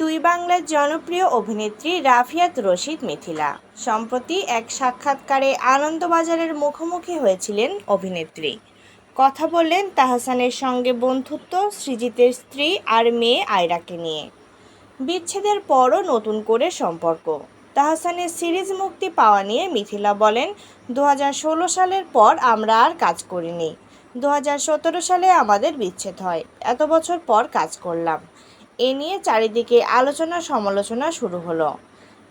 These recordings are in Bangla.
দুই বাংলার জনপ্রিয় অভিনেত্রী রাফিয়াত রশিদ মিথিলা। সম্প্রতি এক সাক্ষাৎকারে আনন্দবাজারের মুখোমুখি হয়েছিলেন অভিনেত্রী। কথা বললেন তাহসানের সঙ্গে বন্ধুত্ব, সৃজিতের স্ত্রী আর মেয়ে আয়রাকে নিয়ে। বিচ্ছেদের পরও নতুন করে সম্পর্ক। তাহসানের সিরিজ মুক্তি পাওয়া নিয়ে মিথিলা বলেন দু হাজার ষোলো সালের পর আমরা আর কাজ করিনি। দু হাজার সতেরো সালে আমাদের বিচ্ছেদ হয়। এত বছর পর কাজ করলাম। এ নিয়ে চারিদিকে আলোচনা সমালোচনা শুরু হলো।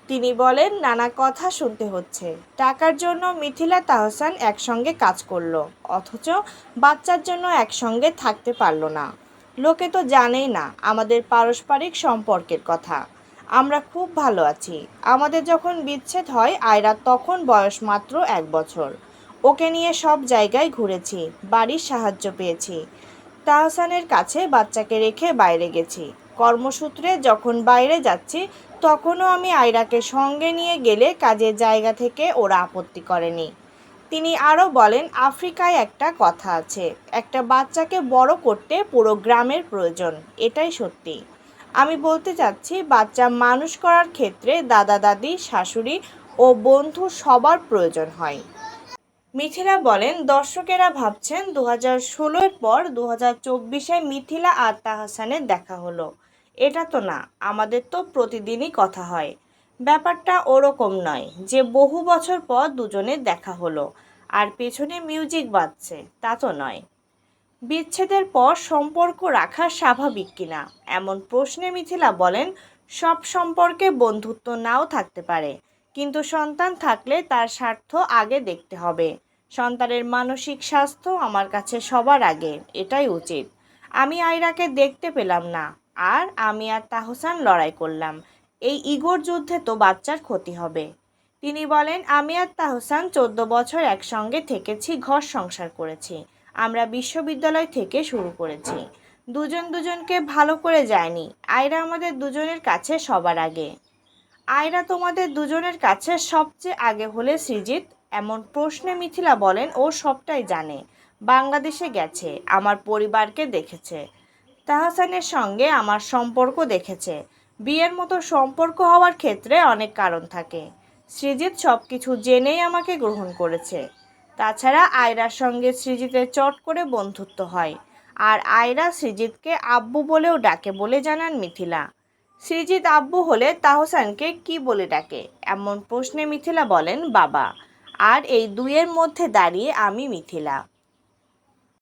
তিনি বলেন, নানা কথা শুনতে হচ্ছে। টাকার জন্য মিথিলা তাহসান একসঙ্গে কাজ করল, অথচ বাচ্চার জন্য একসঙ্গে থাকতে পারল না। লোকে তো জানেই না আমাদের পারস্পরিক সম্পর্কের কথা। আমরা খুব ভালো আছি। আমাদের যখন বিচ্ছেদ হয় আয়রা, তখন বয়স মাত্র এক বছর। ওকে নিয়ে সব জায়গায় ঘুরেছি, বাড়ির সাহায্য পেয়েছি। তাহসানের কাছে বাচ্চাকে রেখে বাইরে গেছি। কর্মসূত্রে যখন বাইরে যাচ্ছি, তখনও আমি আয়রাকে সঙ্গে নিয়ে গেলে কাজের জায়গা থেকে ওরা আপত্তি করেনি। তিনি আরও বলেন, আফ্রিকায় একটা কথা আছে, একটা বাচ্চাকে বড় করতে পুরো গ্রামের প্রয়োজন, এটাই সত্যি। আমি বলতে চাচ্ছি, বাচ্চা মানুষ করার ক্ষেত্রে দাদা, দাদি, শাশুড়ি ও বন্ধু সবার প্রয়োজন হয়। মিথিলা বলেন, দর্শকেরা ভাবছেন দু হাজার ষোলোর পর দু হাজার চব্বিশে মিথিলা আর তাহসানের দেখা হলো। এটা তো না, আমাদের তো প্রতিদিনই কথা হয়। ব্যাপারটা ওরকম নয় যে বহু বছর পর দুজনের দেখা হলো, আর পেছনে মিউজিক বাজছে, তা তো নয়। বিচ্ছেদের পর সম্পর্ক রাখা স্বাভাবিক কিনা, এমন প্রশ্নে মিথিলা বলেন, সব সম্পর্কে বন্ধুত্ব নাও থাকতে পারে। কিন্তু সন্তান থাকলে তার স্বার্থ আগে দেখতে হবে। সন্তানের মানসিক স্বাস্থ্য আমার কাছে সবার আগে, এটাই উচিত। আমি আয়রাকে দেখতে পেলাম না, আর আমি আর তাহসান লড়াই করলাম। এই ইগোর যুদ্ধে তো বাচ্চার ক্ষতি হবে। তিনি বলেন, আমি আর তাহসান চোদ্দ বছর একসঙ্গে থেকেছি, ঘর সংসার করেছি। আমরা বিশ্ববিদ্যালয় থেকে শুরু করেছি। দুজন দুজনকে ভালো করে যায়নি আয়রা আমাদের দুজনের কাছে সবার আগে। আয়রা তোমাদের দুজনের কাছে সবচেয়ে আগে হলে সৃজিত এমন প্রশ্নে মিথিলা বলেন, ও সবটাই জানে। বাংলাদেশে গেছে, আমার পরিবারকে দেখেছে। তাহসানের সঙ্গে আমার সম্পর্ক দেখেছে। বিয়ের মতো সম্পর্ক হওয়ার ক্ষেত্রে অনেক কারণ থাকে। সৃজিত সব কিছু জেনেই আমাকে গ্রহণ করেছে। তাছাড়া আয়রার সঙ্গে সৃজিতের চট করে বন্ধুত্ব হয়। আর আয়রা সৃজিতকে আব্বু বলেও ডাকে বলে জানান মিথিলা। সৃজিত আব্বু হলে তাহসানকে কি বলে ডাকে? এমন প্রশ্নে মিথিলা বলেন, বাবা, আর এই দুইয়ের মধ্যে দাঁড়িয়ে আমি মিথিলা।